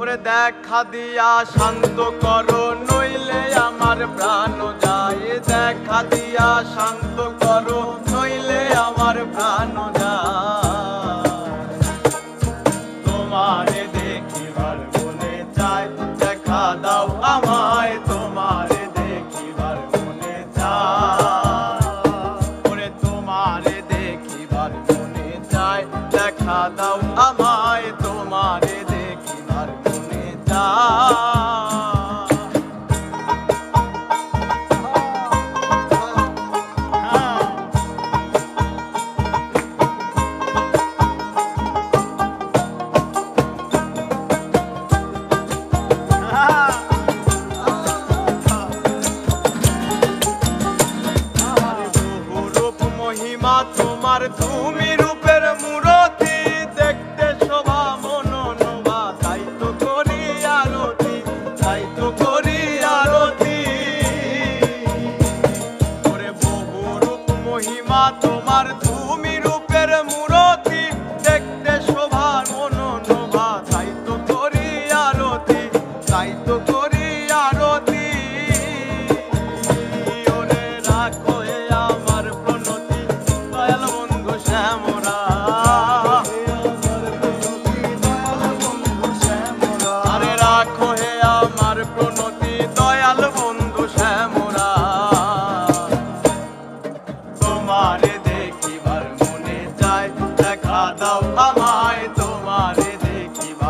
ওরে দেখা দিয়া শান্ত করো, নইলে আমার প্রাণ যায়। দেখা দিয়া শান্ত করো, নইলে আমার প্রাণ যায়। তোমারে দেখিবার মনে চায় দেখা দাও আমায়, তোমারে দেখিবার মনে চায় ওরে তোমারে দেখিবার মনে চায় দেখা দাও তোমার তুমি vai.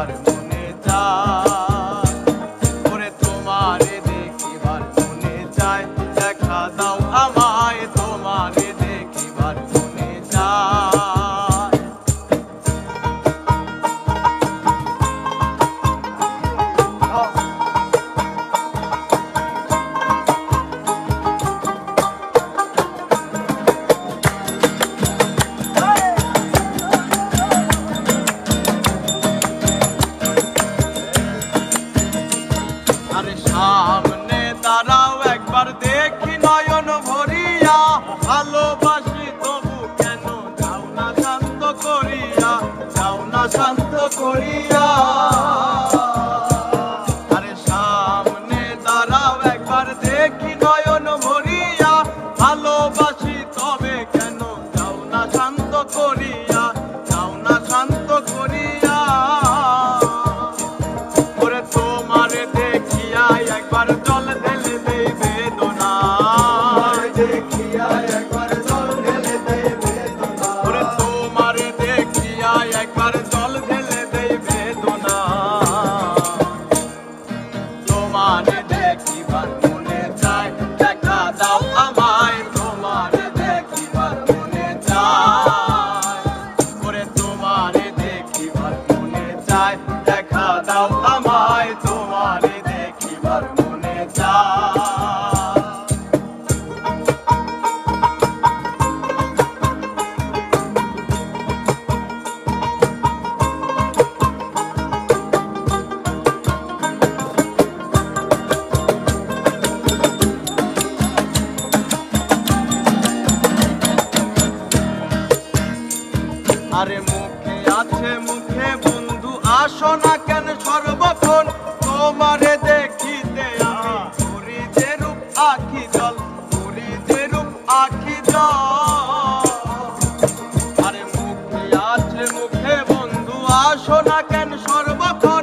দেখিবার মনে শান্ত করিয়া। আরে সামনে একবার দেখি নয়ন ভরিয়া। ভালোবাসি তবে কেন শান্ত করিয়া শান্ত করিয়া। তোমারে একবার আরে মুখে আছে, মুখে বন্ধু আসো না কেন? সর্বক্ষণ তোমারে দেখিতে আমি করি যে রূপ, আখি জল করি যে রূপ, আখি জল। আরে মুখে আছে, মুখে বন্ধু আসো না কেন? সর্বক্ষণ